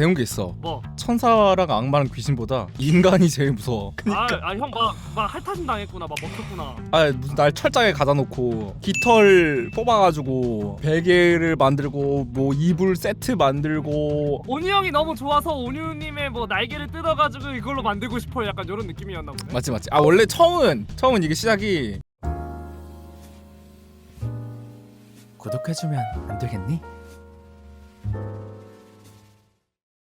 배운 게 있어. 뭐? 천사랑 악마랑 귀신보다 인간이 제일 무서워. 아형막막 핥아심 당했구나. 막 먹혔구나. 아 무슨 날 철장에 가다 놓고 깃털 뽑아가지고 베개를 만들고 뭐 이불 세트 만들고. 온유 형이 너무 좋아서 온유님의 뭐 날개를 뜯어가지고 이걸로 만들고 싶어 약간 이런 느낌이었나 보네. 맞지 맞지. 아 원래 처음은 처음은 이게 시작이 구독해주면 안 되겠니?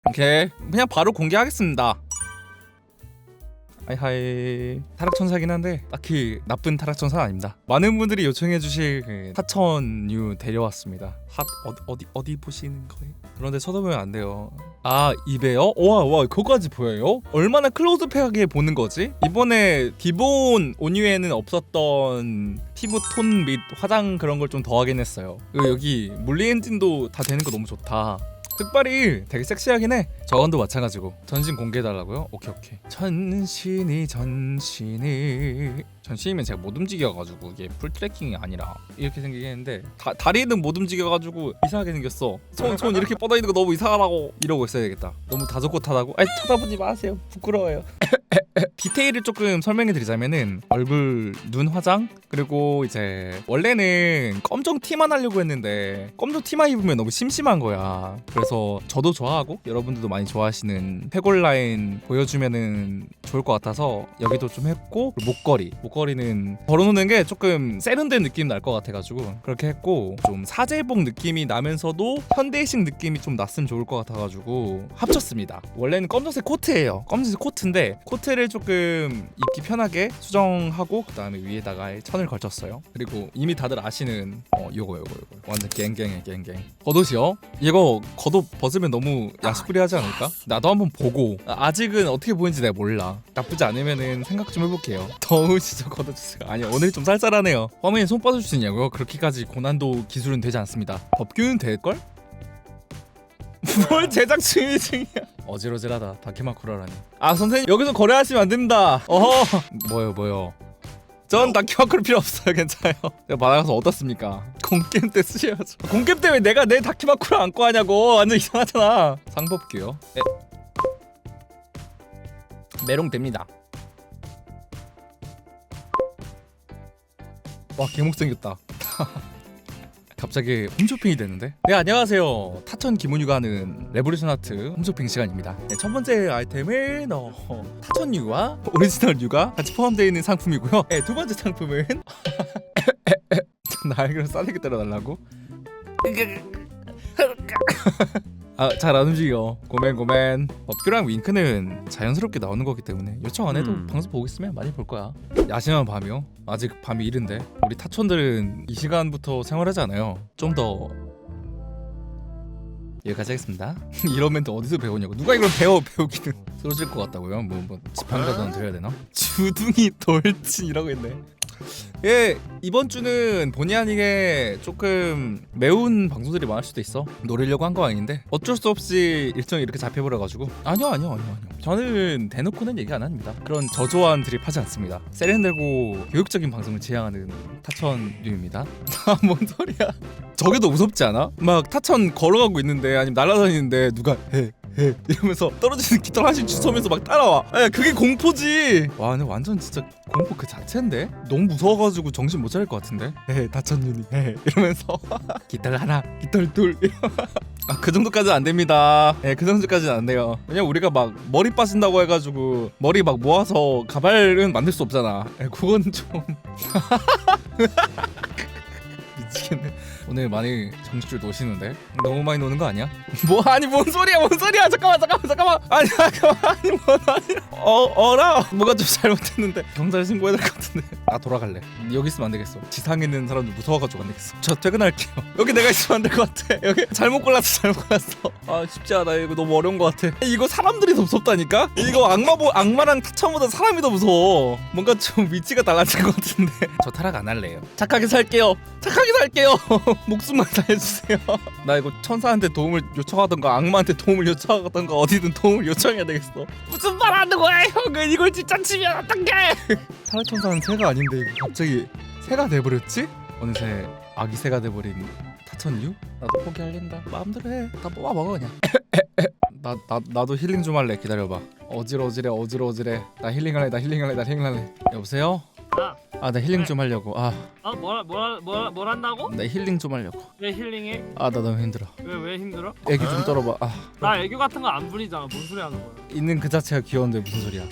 오케이 그냥 바로 공개하겠습니다 하이하이 타락천사긴 한데 딱히 나쁜 타락천사는 아닙니다 많은 분들이 요청해주실 그 타천류 데려왔습니다 핫 어디 어디 어디 보시는 거예요? 그런데 쳐다보면 안 돼요 아 입에요? 와와 그거까지 보여요? 얼마나 클로즈업하게 보는 거지? 이번에 기본 온유에는 없었던 피부 톤 및 화장 그런 걸 좀 더하긴 했어요 그리고 여기 물리 엔진도 다 되는 거 너무 좋다 흑발이 되게 섹시하긴 해. 저건도 마찬가지고 전신 공개해달라고요? 오케이 오케이. 전신이 전신이 전신이면 제가 못 움직여가지고 이게 풀 트래킹이 아니라 이렇게 생기긴 했는데 다, 다리는 못 움직여가지고 이상하게 생겼어. 손 손 이렇게 뻗어 있는 거 너무 이상하다고 이러고 있어야 되겠다. 너무 다소곳하다고? 아니 쳐다보지 마세요. 부끄러워요. 디테일을 조금 설명해 드리자면은 얼굴 눈 화장 그리고 이제 원래는 검정 티만 하려고 했는데 검정 티만 입으면 너무 심심한 거야. 그래서 저도 좋아하고 여러분들도 많이 좋아하시는 패골 라인 보여주면은 좋을 것 같아서 여기도 좀 했고 목걸이. 목걸이는 걸어놓는 게 조금 세련된 느낌 날 것 같아가지고 그렇게 했고 좀 사제복 느낌이 나면서도 현대식 느낌이 좀 났으면 좋을 것 같아가지고 합쳤습니다. 원래는 검정색 코트예요. 검정색 코트인데 코트 를 조금 입기 편하게 수정하고 그 다음에 위에다가 천을 걸쳤어요. 그리고 이미 다들 아시는 어 요거 요거 요거. 완전 갱갱해 갱갱. 겉옷이요? 이거 겉옷 벗으면 너무 야식부리하지 않을까? 나도 한번 보고. 아, 아직은 어떻게 보이는지 내가 몰라. 나쁘지 않으면은 생각 좀 해볼게요. 더우시죠 겉옷 아니 오늘 좀 쌀쌀하네요. 화면에 손 뻗어줄 수 있냐고요? 그렇게까지 고난도 기술은 되지 않습니다. 법규는 될걸? 뭘 제작 중이 중이야 어지러지하다 다키마쿠라라니. 아 선생님 여기서 거래하시면 안 됩니다. 어허. 뭐요 뭐요? 전 다키마쿠라 필요 없어요. 괜찮아요. 내가 받아가서 어떻습니까? 공겜 때 쓰셔야죠. 공겜 때왜 내가 내 다키마쿠라 안고 하냐고. 완전 이상하잖아. 상법규요? 에. 메롱 됩니다. 와 개목 생겼다 갑자기 홈쇼핑이 되는데? 네 안녕하세요 타천 김은유가 하는 레볼루션 아트 홈쇼핑 시간입니다 네, 첫 번째 아이템은 어, 타천 유와 오리지널 유가 같이 포함되어 있는 상품이고요 네, 두 번째 상품은 나에게 싸대기 때려달라고? 아 잘 안 움직여. 고멘 고멘 법규랑 윙크는 자연스럽게 나오는 거기 때문에 요청 안 해도 음. 방송 보고 있으면 많이 볼 거야. 야심한 밤이요. 아직 밤이 이른데. 우리 타촌들은 이 시간부터 생활하지 않아요. 좀 더 여기까지 하겠습니다. 이런 멘트 어디서 배우냐고. 누가 이걸 배워 배우기는. 쓰러질 것 같다고요? 뭐, 뭐 지팡이라도 드려야 되나? 주둥이 돌진이라고 했네 예 이번 주는 본의 아니게 조금 매운 방송들이 많을 수도 있어. 노리려고 한 거 아닌데. 어쩔 수 없이 일정이 이렇게 잡혀버려가지고. 아니요 아니요 아니요 아니요. 저는 대놓고는 얘기 안 합니다. 그런 저조한 드립 하지 않습니다. 세련되고 교육적인 방송을 지향하는 타천류입니다. 아뭔 소리야. 저게 더 무섭지 않아? 막 타천 걸어가고 있는데 아니면 날아다니는데 누가 해 해 이러면서 떨어지는 깃털 하나씩 주워면서 막 따라와. 에 그게 공포지. 와 근데 완전 진짜 공포 그 자체인데? 너무 무서워가지고 정신 못 차릴 것 같은데? 에 다천윤이 에 이러면서. 깃털 하나 깃털 둘. 아, 그 정도까지는 안 됩니다. 예, 그 정도까지는 안 돼요. 왜냐면 우리가 막 머리 빠진다고 해가지고 머리 막 모아서 가발은 만들 수 없잖아. 예, 그건 좀 미치겠네. 오늘 많이 정신줄 놓으시는데. 너무 많이 노는 거 아니야? 뭐 아니 뭔 소리야 뭔 소리야. 잠깐만 잠깐만 잠깐만. 아니 잠깐만. 아니 뭔 아니. 어 어라? 뭐가 좀 잘못됐는데. 경찰 신고해야 될 것 같은데 나 돌아갈래. 여기 있으면 안 되겠어. 지상에 있는 사람들 무서워가지고 안 되겠어. 저 퇴근할게요. 여기 내가 있으면 안 될 것 같아. 여기 잘못 골랐어 잘못 골랐어. 아 쉽지 않아. 이거 너무 어려운 것 같아. 이거 사람들이 더 무섭다니까? 이거 악마 보 악마랑 타차보다 사람이 더 무서워. 뭔가 좀 위치가 달라진 것 같은데. 저 타락 안 할래요. 착하게 살게요. 착하게 살게요. 목숨만 다해주세요. 나 이거 천사한테 도움을 요청하던가 악마한테 도움을 요청하던가 어디든 도움을 요청해야 되겠어. 무슨 말 하는 거야 형은? 이걸 진짜 치면 어떡해? 타락 천사는 새가 아 닌데 이거 갑자기 새가 돼버렸지? 어느새 아기 새가 돼버린 타천유? 나도 포기할랜다. 마음대로 해다 뽑아 먹어 그냥. 나, 나 나도 힐링 좀 할래. 기다려봐. 어지러지래 어지러지래 나 힐링할래 나 힐링할래 나 힐링할래. 여보세요? 아, 아 나 힐링 좀 하려고. 아. 뭐라 뭐라 뭐라 뭘 한다고? 아나 힐링 좀 하려고. 왜 힐링해? 아 나 너무 힘들어. 왜 왜 힘들어? 애기 좀 떨어봐. 아. 나 애교 같은 거 안 부리잖아. 뭔 소리 하는 거야? 있는 그 자체가 귀여운데 무슨 소리야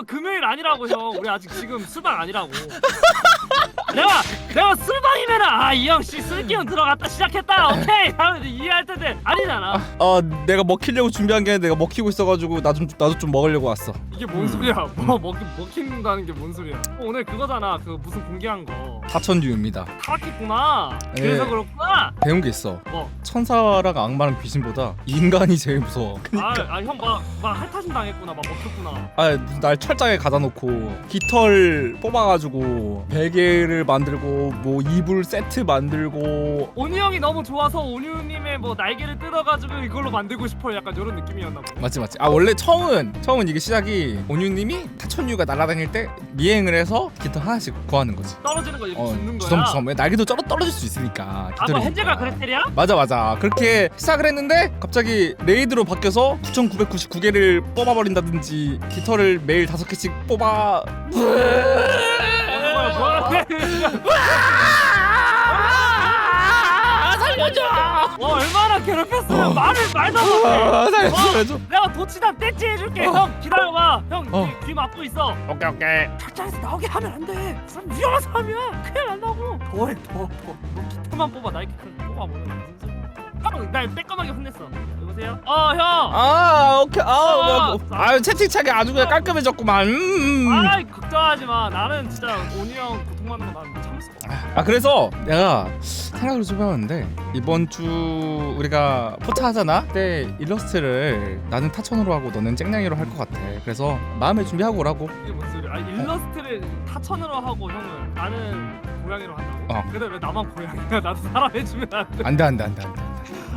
벌써 그 금요일 아니라고 형. 우리 아직 지금 술방 아니라고. 내가 내가 술방이면은 아이 형 씨 술기운 들어갔다 시작했다. 오케이. 하면 이해할 텐데 아니잖아. 아 내가 먹히려고 준비한 게 아니라 내가 먹히고 있어가지고 나 좀 나도 좀 먹으려고 왔어 이게 뭔 소리야? 뭐 먹, 먹힌다는 게 뭔 소리야? 어, 오늘 그거잖아. 그 무슨 공개한 거. 사천류입니다 타락했구나. 네. 그래서 그렇구나. 배운 게 있어 뭐? 천사랑 악마랑 귀신보다 인간이 제일 무서워 아, 아형막막 핥아진 당했구나. 막 먹혔구나. 아, 날 철장에 가다 놓고 깃털 뽑아가지고 베개를 만들고 뭐 이불 세트 만들고 온유 형이 너무 좋아서 온유님의 뭐 날개를 뜯어가지고 이걸로 만들고 싶어. 약간 이런 느낌이었나 봐. 맞지 맞지. 아 원래 처음은 처음은 이게 시작이 온유님이 타천류가 날아다닐 때 미행을 해서 깃털 하나씩 구하는 거지. 떨어지는 거 이렇게 어, 줍는 거야. 주섬주섬 왜 날개도 떨어 떨어질 수 있으니까. 아, 뭐 깃털이니까. 헨젤 과 그레텔이야? 맞아 맞아 그렇게 시작을 했는데 갑자기 레이드로 바뀌어서 9,999개를 뽑아버린다든지 깃털을 매일 다섯 개씩 뽑아 뭐야, 뭐야. 아 살려줘 와 얼마나 괴롭혔으면 말을 말도 못해. 아 살려줘 내가 도치단 떼찌 해줄게. 형 기다려봐. 형 어. 귀, 귀 막고 있어. 오케이 오케이 착장에서 나오게 하면 안 돼. 그 사람 위험한 사람이야. 큰일 난다고. 더해 더 더. 너 기타만 뽑아. 나이키 뽑아 뭐 무슨 소리야. 형, 날 빼꼼하게 혼냈어. 여보세요? 어 형. 아 오케이 아 아, 뭐, 아유 채팅창이 아주 그냥 깔끔해졌구만 음. 아이 걱정하지 마. 나는 진짜 온유 형 고통받는 거 나는. 아 그래서 내가 생각을 좀 해봤는데 이번 주 우리가 포차 하잖아 그때 일러스트를 나는 타천으로 하고 너는 쨍냥이로 할 것 같아 그래서 마음의 준비하고 오라고 이게 무슨 소리야? 아 일러스트를 타천으로 하고 형은 나는 고양이로 한다고? 어. 근데 왜 나만 고양이야? 나도 사람 해주면 안 돼? 안돼 안돼 안돼 안돼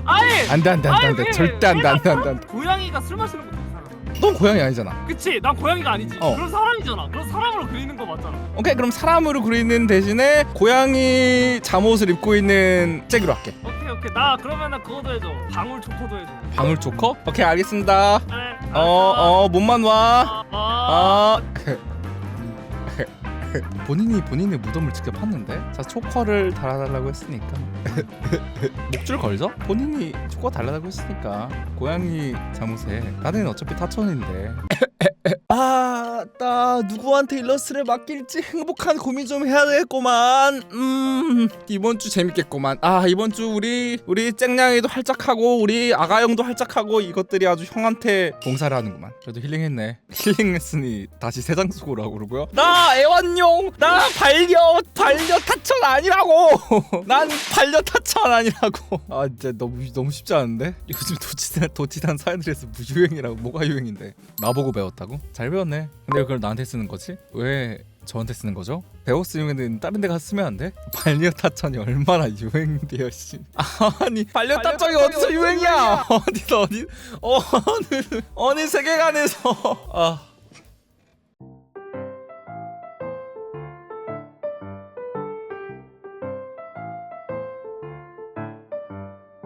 아니! 안돼 안돼 안돼 절대 안돼 왜 안돼 나 안돼 고양이가 술 마시는 거. 넌 고양이 아니잖아 그치? 난 고양이가 아니지. 어. 그런 사람이잖아. 그런 사람으로 그리는 거 맞잖아. 오케이 그럼 사람으로 그리는 대신에 고양이 잠옷을 입고 있는 잭으로 할게 오케이 오케이. 나 그러면은 그거도 해줘. 방울 초코도 해줘. 방울 조커? 오케이 알겠습니다 그래. 어어 몸만 와 어. 어. 아 본인이 본인의 무덤을 직접 팠는데 자 초커를 달아달라고 했으니까. 목줄 걸죠? 본인이 초커 달라고 했으니까. 고양이 잠옷에. 나는 어차피 타천인데 아 나 누구한테 일러스트를 맡길지 행복한 고민 좀 해야 되겠구만. 음 이번 주 재밌겠구만. 아 이번 주 우리 우리 쨍냥이도 활짝하고 우리 아가영도 활짝하고 이것들이 아주 형한테 봉사를 하는구만. 그래도 힐링했네. 힐링했으니 다시 세장 수고라고 그러고요. 나 애완용 나 반려 반려 타천 아니라고! 난 반려 타천 아니라고! 아 진짜 너무 너무 쉽지 않은데? 요즘 도치단 도치단 사연들에서 무유행이라고 뭐가 유행인데? 나보고 배웠다고 잘 배웠네. 근데 왜 그걸 나한테 쓰는 거지? 왜 저한테 쓰는 거죠? 배웠으면 다른 데 가서 쓰면 안 돼? 반려 타천이 얼마나 유행돼요 씨 아니 반려 타천이 어디서 유행이야? 어디서 어디 어느 어느 세계관에서? 아